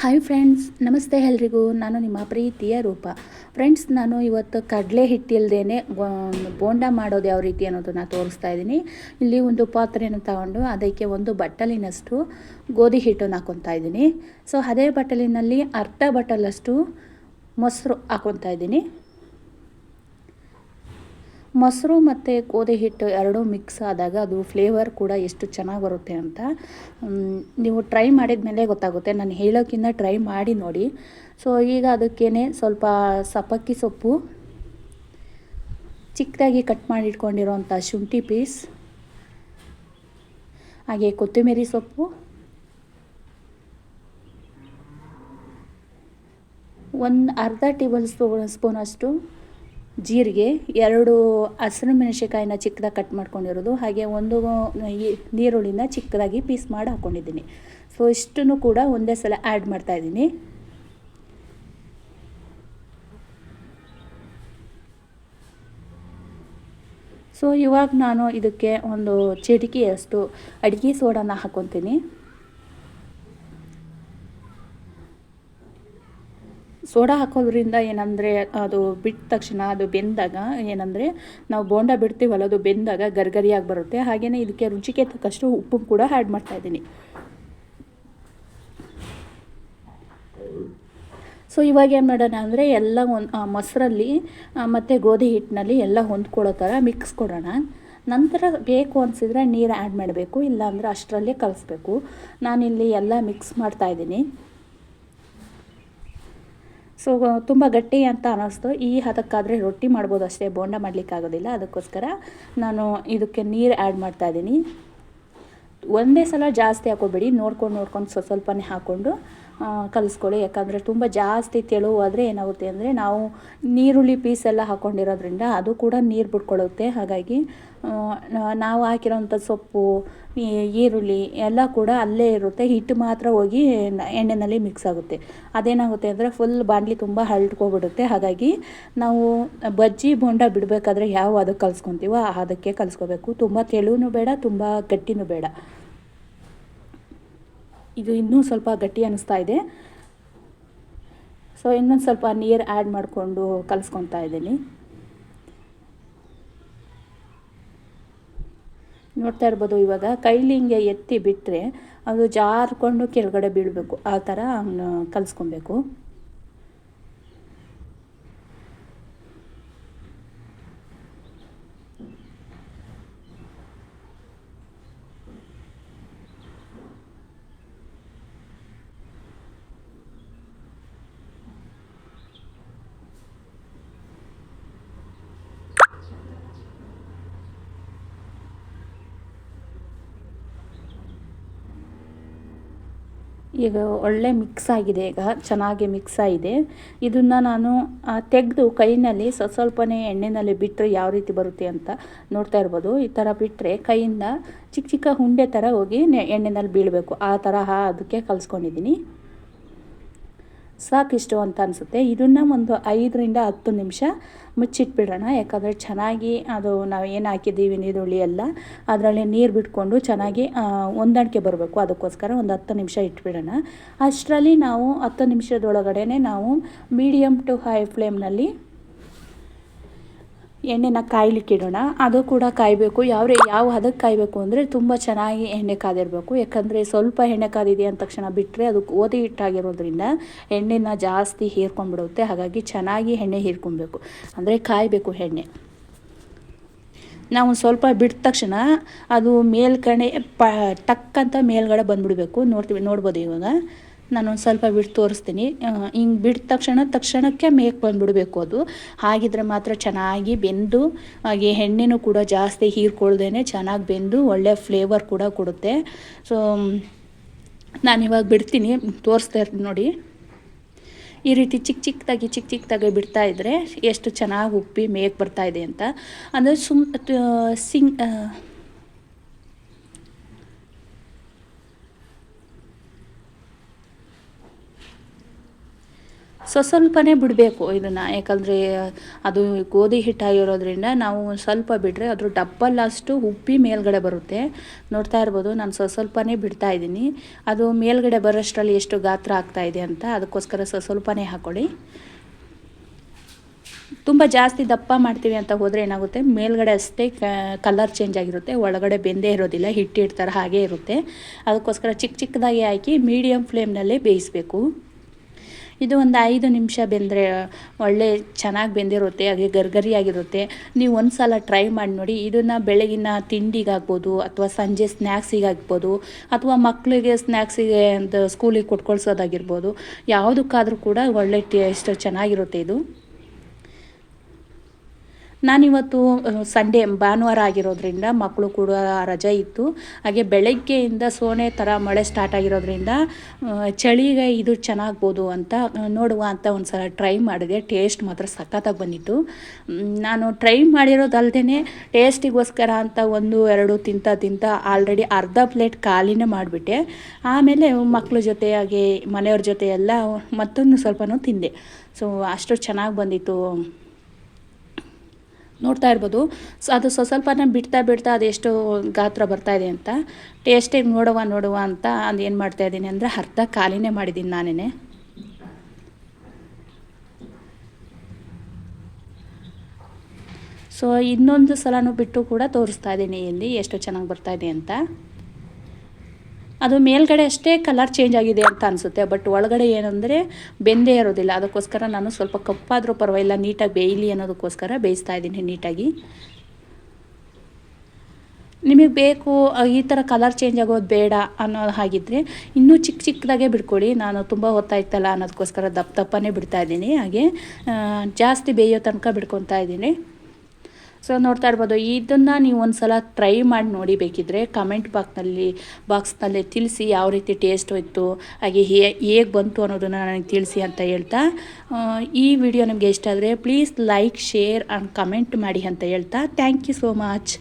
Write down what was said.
Hi friends ನಮಸ್ತೆ ಎಲ್ರಿಗೂ. ನಾನು ನಿಮ್ಮ ಪ್ರೀತಿಯ ರೂಪ. ಫ್ರೆಂಡ್ಸ್ ನಾನು ಇವತ್ತು ಕಡಲೆ ಹಿಟ್ಟಿಲ್ದೇ ಬೋಂಡ ಮಾಡೋದು ಯಾವ ರೀತಿ ಅನ್ನೋದನ್ನು ತೋರಿಸ್ತಾ ಇದ್ದೀನಿ. ಇಲ್ಲಿ ಒಂದು ಪಾತ್ರೆಯನ್ನು ತಗೊಂಡು ಅದಕ್ಕೆ ಒಂದು ಬಟ್ಟಲಿನಷ್ಟು ಗೋಧಿ ಹಿಟ್ಟನ್ನು ಹಾಕೊತಾ ಇದ್ದೀನಿ. ಸೊ ಅದೇ ಬಟ್ಟಲಿನಲ್ಲಿ ಅರ್ಧ ಬಟ್ಟಲಷ್ಟು ಮೊಸರು ಹಾಕೊತಾ ಇದ್ದೀನಿ. ಮೊಸರು ಮತ್ತು ಗೋಧಿ ಹಿಟ್ಟು ಎರಡೂ ಮಿಕ್ಸ್ ಆದಾಗ ಅದು ಫ್ಲೇವರ್ ಕೂಡ ಎಷ್ಟು ಚೆನ್ನಾಗಿ ಬರುತ್ತೆ ಅಂತ ನೀವು ಟ್ರೈ ಮಾಡಿದ ಮೇಲೆ ಗೊತ್ತಾಗುತ್ತೆ. ನಾನು ಹೇಳೋಕ್ಕಿಂತ ಟ್ರೈ ಮಾಡಿ ನೋಡಿ. ಸೊ ಈಗ ಅದಕ್ಕೇ ಸ್ವಲ್ಪ ಸಪಕ್ಕಿ ಸೊಪ್ಪು, ಚಿಕ್ಕದಾಗಿ ಕಟ್ ಮಾಡಿ ಇಟ್ಕೊಂಡಿರೋಂಥ ಶುಂಠಿ ಪೀಸ್ ಹಾಗೆ ಕೊತ್ತಂಬರಿ ಸೊಪ್ಪು, ಒಂದು ಅರ್ಧ ಟೇಬಲ್ ಸ್ಪೂನ್ ಸ್ಪೂನಷ್ಟು ಜೀರಿಗೆ, ಎರಡು ಹಸಿರು ಮೆಣಸಿಕಾಯಿನ ಚಿಕ್ಕದಾಗಿ ಕಟ್ ಮಾಡ್ಕೊಂಡಿರೋದು, ಹಾಗೆ ಒಂದು ನೀರುಳ್ಳಿನ ಚಿಕ್ಕದಾಗಿ ಪೀಸ್ ಮಾಡಿ ಹಾಕ್ಕೊಂಡಿದ್ದೀನಿ ಸೊ ಇಷ್ಟನ್ನು ಕೂಡ ಒಂದೇ ಸಲ ಆ್ಯಡ್ ಮಾಡ್ತಾಯಿದ್ದೀನಿ ಸೊ ಇವಾಗ ನಾನು ಇದಕ್ಕೆ ಒಂದು ಚಿಟಿಕೆಯಷ್ಟು ಅಡುಗೆ ಸೋಡಾನ ಹಾಕ್ಕೊತೀನಿ ಸೋಡಾ ಹಾಕೋದ್ರಿಂದ ಏನಂದರೆ ಅದು ಬಿಟ್ಟ ತಕ್ಷಣ ಅದು ಬೆಂದಾಗ ಏನಂದರೆ ನಾವು ಬೋಂಡ ಬಿಡ್ತೀವಲ್ಲ, ಅದು ಬೆಂದಾಗ ಗರ್ಗರಿಯಾಗಿ ಬರುತ್ತೆ. ಹಾಗೆಯೇ ಇದಕ್ಕೆ ರುಚಿಗೆ ತಕ್ಕಷ್ಟು ಉಪ್ಪು ಕೂಡ ಆ್ಯಡ್ ಮಾಡ್ತಾಯಿದ್ದೀನಿ ಸೊ ಇವಾಗ ಏನು ಮಾಡೋಣ ಅಂದರೆ ಎಲ್ಲ ಒಂದು ಮೊಸರಲ್ಲಿ ಮತ್ತು ಗೋಧಿ ಹಿಟ್ಟಿನಲ್ಲಿ ಎಲ್ಲ ಹೊಂದ್ಕೊಳ್ಳೋ ಥರ ಮಿಕ್ಸ್ ಕೊಡೋಣ. ನಂತರ ಬೇಕು ಅನಿಸಿದ್ರೆ ನೀರು ಆ್ಯಡ್ ಮಾಡಬೇಕು, ಇಲ್ಲಾಂದರೆ ಅಷ್ಟರಲ್ಲೇ ಕಲಿಸ್ಬೇಕು. ನಾನಿಲ್ಲಿ ಎಲ್ಲ ಮಿಕ್ಸ್ ಮಾಡ್ತಾಯಿದ್ದೀನಿ ಸೊ ತುಂಬ ಗಟ್ಟಿ ಅಂತ ಅನ್ನಿಸ್ತು ಈ ಹದಕ್ಕಾದರೆ ರೊಟ್ಟಿ ಮಾಡ್ಬೋದು ಅಷ್ಟೇ. ಬೋಂಡ ಮಾಡಲಿಕ್ಕಾಗೋದಿಲ್ಲ ಅದಕ್ಕೋಸ್ಕರ ನಾನು ಇದಕ್ಕೆ ನೀರು ಆ್ಯಡ್ ಮಾಡ್ತಾಯಿದ್ದೀನಿ ಒಂದೇ ಸಲ ಜಾಸ್ತಿ ಹಾಕೋಬೇಡಿ. ನೋಡ್ಕೊಂಡು ನೋಡ್ಕೊಂಡು ಸ್ವಲ್ಪ ಸ್ವಲ್ಪನೇ ಹಾಕ್ಕೊಂಡು ಕಲಿಸ್ಕೊಳ್ಳಿ ಯಾಕಂದರೆ ತುಂಬ ಜಾಸ್ತಿ ತೆಳುವಾದರೆ ಏನಾಗುತ್ತೆ ಅಂದರೆ ನಾವು ನೀರುಳ್ಳಿ ಪೀಸೆಲ್ಲ ಹಾಕ್ಕೊಂಡಿರೋದ್ರಿಂದ ಅದು ಕೂಡ ನೀರು ಬಿಟ್ಕೊಳ್ಳುತ್ತೆ ಹಾಗಾಗಿ ನಾವು ಹಾಕಿರೋಂಥ ಸೊಪ್ಪು ಈರುಳ್ಳಿ ಎಲ್ಲ ಕೂಡ ಅಲ್ಲೇ ಇರುತ್ತೆ. ಹಿಟ್ಟು ಮಾತ್ರ ಹೋಗಿ ಎಣ್ಣೆನಲ್ಲಿ ಮಿಕ್ಸ್ ಆಗುತ್ತೆ. ಅದೇನಾಗುತ್ತೆ ಅಂದರೆ ಫುಲ್ ಬಾಂಡ್ಲಿ ತುಂಬ ಹರಡ್ಕೊಬಿಡುತ್ತೆ ಹಾಗಾಗಿ ನಾವು ಬಜ್ಜಿ ಬೋಂಡ ಬಿಡಬೇಕಾದ್ರೆ ಯಾವ ಅದಕ್ಕೆ ಕಲಿಸ್ಕೊತೀವೋ ಅದಕ್ಕೆ ಕಲಿಸ್ಕೋಬೇಕು. ತುಂಬ ತೆಳುವೂ ಬೇಡ, ತುಂಬ ಗಟ್ಟಿನೂ ಬೇಡ. ಇದು ಇನ್ನೂ ಸ್ವಲ್ಪ ಗಟ್ಟಿ ಅನ್ನಿಸ್ತಾ ಇದೆ. ಸೊ ಇನ್ನೊಂದು ಸ್ವಲ್ಪ ನೀರು ಆ್ಯಡ್ ಮಾಡಿಕೊಂಡು ಕಲಿಸ್ಕೊತಾ ಇದ್ದೀನಿ. ನೋಡ್ತಾ ಇರ್ಬೋದು ಇವಾಗ ಕೈಲಿ ಹಿಂಗೆ ಎತ್ತಿ ಬಿಟ್ಟರೆ ಅದು ಜಾರ್ಕೊಂಡು ಕೆಳಗಡೆ ಬೀಳಬೇಕು. ಆ ಥರ ಕಲಿಸ್ಕೊಬೇಕು. ಈಗ ಒಳ್ಳೆ ಮಿಕ್ಸ್ ಆಗಿದೆ. ಈಗ ಚೆನ್ನಾಗಿ ಮಿಕ್ಸ್ ಆಗಿದೆ. ಇದನ್ನು ನಾನು ತೆಗೆದು ಕೈನಲ್ಲಿ ಸ್ವಲ್ಪ ಸ್ವಲ್ಪನೇ ಎಣ್ಣೆಯಲ್ಲಿ ಬಿಟ್ಟರೆ ಯಾವ ರೀತಿ ಬರುತ್ತೆ ಅಂತ ನೋಡ್ತಾ ಇರ್ಬೋದು. ಈ ಥರ ಬಿಟ್ಟರೆ ಕೈಯಿಂದ ಚಿಕ್ಕ ಚಿಕ್ಕ ಹುಂಡೆ ಥರ ಹೋಗಿ ಎಣ್ಣೆನಲ್ಲಿ ಬೀಳಬೇಕು. ಆ ಥರ ಅದಕ್ಕೆ ಕಲಿಸ್ಕೊಂಡಿದ್ದೀನಿ. ಸಾಕಿಷ್ಟು ಅಂತ ಅನಿಸುತ್ತೆ. ಇದನ್ನು ಒಂದು ಐದರಿಂದ ಹತ್ತು ನಿಮಿಷ ಮುಚ್ಚಿಟ್ಬಿಡೋಣ. ಯಾಕಂದರೆ ಚೆನ್ನಾಗಿ ಅದು ನಾವು ಏನು ಹಾಕಿದ್ದೀವಿ ನೀರುಳ್ಳಿ ಎಲ್ಲ, ಅದರಲ್ಲಿ ನೀರು ಬಿಟ್ಕೊಂಡು ಚೆನ್ನಾಗಿ ಹೊಂದಾಣಿಕೆ ಬರಬೇಕು. ಅದಕ್ಕೋಸ್ಕರ ಒಂದು ಹತ್ತು ನಿಮಿಷ ಇಟ್ಬಿಡೋಣ. ಅಷ್ಟರಲ್ಲಿ ನಾವು ಹತ್ತು ನಿಮಿಷದೊಳಗಡೆ ನಾವು ಮೀಡಿಯಮ್ ಟು ಹೈ ಫ್ಲೇಮ್ನಲ್ಲಿ ಎಣ್ಣೆನ ಕಾಯ್ಲಿಕ್ಕೆ ಇಡೋಣ ಅದು ಕೂಡ ಕಾಯಬೇಕು. ಯಾವ ಯಾವ ಹದಕ್ಕೆ ಕಾಯಬೇಕು ಅಂದರೆ ತುಂಬ ಚೆನ್ನಾಗಿ ಎಣ್ಣೆ ಕಾದಿರಬೇಕು. ಯಾಕಂದರೆ ಸ್ವಲ್ಪ ಎಣ್ಣೆ ಕಾದಿದೆ ಅಂದ ತಕ್ಷಣ ಬಿಟ್ಟರೆ ಅದು ಓದಿ ಹಿಟ್ಟಾಗಿರೋದ್ರಿಂದ ಎಣ್ಣೆನ ಜಾಸ್ತಿ ಹೀರ್ಕೊಂಡ್ಬಿಡುತ್ತೆ. ಹಾಗಾಗಿ ಚೆನ್ನಾಗಿ ಎಣ್ಣೆ ಹೀರ್ಕೊಬೇಕು. ಅಂದರೆ ಕಾಯಬೇಕು ಎಣ್ಣೆ. ನಾವು ಸ್ವಲ್ಪ ಬಿಟ್ಟ ತಕ್ಷಣ ಅದು ಮೇಲ್ಕಣೆ ಪ ಟಕ್ಕಂತ ಮೇಲ್ಗಡೆ ಬಂದುಬಿಡಬೇಕು. ನೋಡ್ತೀವಿ, ನೋಡ್ಬೋದು ಇವಾಗ. ನಾನು ಒಂದು ಸ್ವಲ್ಪ ಬಿಟ್ಟು ತೋರಿಸ್ತೀನಿ. ಹಿಂಗೆ ಬಿಟ್ಟ ತಕ್ಷಣ ತಕ್ಷಣಕ್ಕೆ ಮೇಕ್ ಬಂದುಬಿಡಬೇಕು ಅದು. ಹಾಗಿದ್ರೆ ಮಾತ್ರ ಚೆನ್ನಾಗಿ ಬೆಂದು, ಹಾಗೆ ಎಣ್ಣೆನೂ ಕೂಡ ಜಾಸ್ತಿ ಹೀರ್ಕೊಳ್ದೇ ಚೆನ್ನಾಗಿ ಬೆಂದು ಒಳ್ಳೆ ಫ್ಲೇವರ್ ಕೂಡ ಕೊಡುತ್ತೆ. ಸೊ ನಾನಿವಾಗ ಬಿಡ್ತೀನಿ. ತೋರಿಸ್ತಾ ಇರ್ತೀನಿ ನೋಡಿ. ಈ ರೀತಿ ಚಿಕ್ಕ ಚಿಕ್ಕದಾಗಿ ಚಿಕ್ಕ ಚಿಕ್ಕದಾಗಿ ಬಿಡ್ತಾ ಇದ್ದರೆ ಎಷ್ಟು ಚೆನ್ನಾಗಿ ಉಪ್ಪಿ ಮೇಕ್ ಇದೆ ಅಂತ. ಅಂದರೆ ಸುಮ್ ಸಿಂಗ್ ಸ್ವ ಸ್ವಲ್ಪನೇ ಬಿಡಬೇಕು ಇದನ್ನು. ಯಾಕಂದರೆ ಅದು ಗೋಧಿ ಹಿಟ್ಟಾಗಿರೋದ್ರಿಂದ ನಾವು ಸ್ವಲ್ಪ ಬಿಟ್ಟರೆ ಅದ್ರ ಡಬ್ಬಲ್ ಅಷ್ಟು ಉಪ್ಪಿ ಮೇಲ್ಗಡೆ ಬರುತ್ತೆ. ನೋಡ್ತಾ ಇರ್ಬೋದು, ನಾನು ಸ್ವ ಸ್ವಲ್ಪನೇ ಬಿಡ್ತಾ ಇದ್ದೀನಿ. ಅದು ಮೇಲ್ಗಡೆ ಬರೋಷ್ಟರಲ್ಲಿ ಎಷ್ಟು ಗಾತ್ರ ಆಗ್ತಾ ಇದೆ ಅಂತ ಅದಕ್ಕೋಸ್ಕರ ಸ್ವ ಸ್ವಲ್ಪನೇ ಹಾಕ್ಕೊಳ್ಳಿ ತುಂಬ ಜಾಸ್ತಿ ದಪ್ಪ ಮಾಡ್ತೀವಿ ಅಂತ ಹೋದರೆ ಏನಾಗುತ್ತೆ, ಮೇಲ್ಗಡೆ ಅಷ್ಟೇ ಕಲರ್ ಚೇಂಜ್ ಆಗಿರುತ್ತೆ. ಒಳಗಡೆ ಬೆಂದೇ ಇರೋದಿಲ್ಲ, ಹಿಟ್ಟಿಡ್ತಾರೆ ಹಾಗೇ ಇರುತ್ತೆ. ಅದಕ್ಕೋಸ್ಕರ ಚಿಕ್ಕ ಚಿಕ್ಕದಾಗಿ ಹಾಕಿ ಮೀಡಿಯಮ್ ಫ್ಲೇಮ್ನಲ್ಲೇ ಬೇಯಿಸಬೇಕು. ಇದು ಒಂದು ಐದು ನಿಮಿಷ ಬೆಂದರೆ, ಒಳ್ಳೆ ಚೆನ್ನಾಗಿ ಬೆಂದಿರುತ್ತೆ, ಹಾಗೆ ಗರ್ಗರಿಯಾಗಿರುತ್ತೆ. ನೀವು ಒಂದು ಸಲ ಟ್ರೈ ಮಾಡಿ ನೋಡಿ, ಇದನ್ನು ಬೆಳಗಿನ ತಿಂಡಿಗಾಗ್ಬೋದು ಅಥವಾ ಸಂಜೆ ಸ್ನ್ಯಾಕ್ಸಿಗಾಗ್ಬೋದು ಅಥವಾ ಮಕ್ಕಳಿಗೆ ಸ್ನ್ಯಾಕ್ಸಿಗೆ ಅಂತ ಸ್ಕೂಲಿಗೆ ಕೊಟ್ಕೊಳ್ಸೋದಾಗಿರ್ಬೋದು. ಯಾವುದಕ್ಕಾದರೂ ಕೂಡ ಒಳ್ಳೆ ಟೇಸ್ಟ್ ಚೆನ್ನಾಗಿರುತ್ತೆ ಇದು. ನಾನಿವತ್ತು ಸಂಡೇ ಭಾನುವಾರ ಆಗಿರೋದ್ರಿಂದ ಮಕ್ಕಳು ಕೂಡ ರಜೆ ಇತ್ತು. ಹಾಗೆ ಬೆಳಗ್ಗೆಯಿಂದ ಸೋನೆ ಥರ ಮಳೆ ಸ್ಟಾರ್ಟ್ ಆಗಿರೋದ್ರಿಂದ ಚಳಿಗೆ ಇದು ಚೆನ್ನಾಗ್ಬೋದು ಅಂತ ನೋಡುವ ಅಂತ ಒಂದು ಸಲ ಟ್ರೈ ಮಾಡಿದೆ. ಟೇಸ್ಟ್ ಮಾತ್ರ ಸಖತ್ತಾಗಿ ಬಂದಿತ್ತು. ನಾನು ಟ್ರೈ ಮಾಡಿರೋದಲ್ದೇ ಟೇಸ್ಟಿಗೋಸ್ಕರ ಅಂತ ಒಂದು, ಎರಡು ತಿಂತ ತಿಂತ ಆಲ್ರೆಡಿ ಅರ್ಧ ಪ್ಲೇಟ್ ಖಾಲಿನೇ ಮಾಡಿಬಿಟ್ಟೆ. ಆಮೇಲೆ ಮಕ್ಕಳ ಜೊತೆಯಾಗಿ ಮನೆಯವ್ರ ಜೊತೆ ಎಲ್ಲ ಮತ್ತೊಂದು ಸ್ವಲ್ಪನೂ ತಿಂದೆ. ಸೊ ಅಷ್ಟು ಚೆನ್ನಾಗಿ ಬಂದಿತ್ತು. ನೋಡ್ತಾ ಇರ್ಬೋದು. ಸೊ ಅದು ಸ್ವಸ್ವಲ್ಪನ ಬಿಡ್ತಾ ಬಿಡ್ತಾ ಅದೆಷ್ಟು ಗಾತ್ರ ಬರ್ತಾ ಇದೆ ಅಂತ. ಟೇಸ್ಟಿಗೆ ನೋಡುವ ನೋಡುವ ಅಂತ ಅದು ಏನು ಮಾಡ್ತಾ ಇದ್ದೀನಿ ಅಂದರೆ ಅರ್ಧ ಖಾಲಿನೇ ಮಾಡಿದ್ದೀನಿ ನಾನೇ ಸೊ ಇನ್ನೊಂದು ಸಲನೂ ಬಿಟ್ಟು ಕೂಡ ತೋರಿಸ್ತಾ ಇದ್ದೀನಿ ಇಲ್ಲಿ ಎಷ್ಟು ಚೆನ್ನಾಗಿ ಬರ್ತಾ ಇದೆ ಅಂತ. ಅದು ಮೇಲ್ಗಡೆ ಅಷ್ಟೇ ಕಲರ್ ಚೇಂಜ್ ಆಗಿದೆ ಅಂತ ಅನಿಸುತ್ತೆ. ಬಟ್ ಒಳಗಡೆ ಏನಂದರೆ ಬೆಂದೇ ಇರೋದಿಲ್ಲ. ಅದಕ್ಕೋಸ್ಕರ ನಾನು ಸ್ವಲ್ಪ ಕಪ್ಪಾದರೂ ಪರವಾಗಿಲ್ಲ, ನೀಟಾಗಿ ಬೇಯಲಿ ಅನ್ನೋದಕ್ಕೋಸ್ಕರ ಬೇಯಿಸ್ತಾ ಇದ್ದೀನಿ ನೀಟಾಗಿ. ನಿಮಗೆ ಬೇಕು, ಈ ಥರ ಕಲರ್ ಚೇಂಜ್ ಆಗೋದು ಬೇಡ ಅನ್ನೋ ಹಾಗಿದ್ದರೆ ಇನ್ನೂ ಚಿಕ್ಕ ಚಿಕ್ಕದಾಗೆ ಬಿಡ್ಕೊಳ್ಳಿ ನಾನು ತುಂಬ ಹೊತ್ತಾಯ್ತಲ್ಲ ಅನ್ನೋದಕ್ಕೋಸ್ಕರ ದಪ್ಪ ದಪ್ಪನೇ ಬಿಡ್ತಾ ಇದ್ದೀನಿ. ಹಾಗೆ ಜಾಸ್ತಿ ಬೇಯೋ ತನಕ ಬಿಡ್ಕೊತಾ ಇದ್ದೀನಿ. ಸೊ ನೋಡ್ತಾ ಇರ್ಬೋದು, ಇದನ್ನು ನೀವು ಒಂದು ಸಲ ಟ್ರೈ ಮಾಡಿ ನೋಡಿ ಬೇಕಿದ್ರೆ ಕಮೆಂಟ್ ಬಾಕ್ಸ್ನಲ್ಲಿ ಬಾಕ್ಸ್ನಲ್ಲಿ ತಿಳಿಸಿ ಯಾವ ರೀತಿ ಟೇಸ್ಟ್ ಹೋಯ್ತು, ಹಾಗೆ ಹೇಗೆ ಬಂತು ಅನ್ನೋದನ್ನು ನನಗೆ ತಿಳಿಸಿ ಅಂತ ಹೇಳ್ತಾ ಈ ವಿಡಿಯೋ ನಿಮಗೆ ಇಷ್ಟ ಆದರೆ please like share and comment ಮಾಡಿ ಅಂತ ಹೇಳ್ತಾ. Thank you so much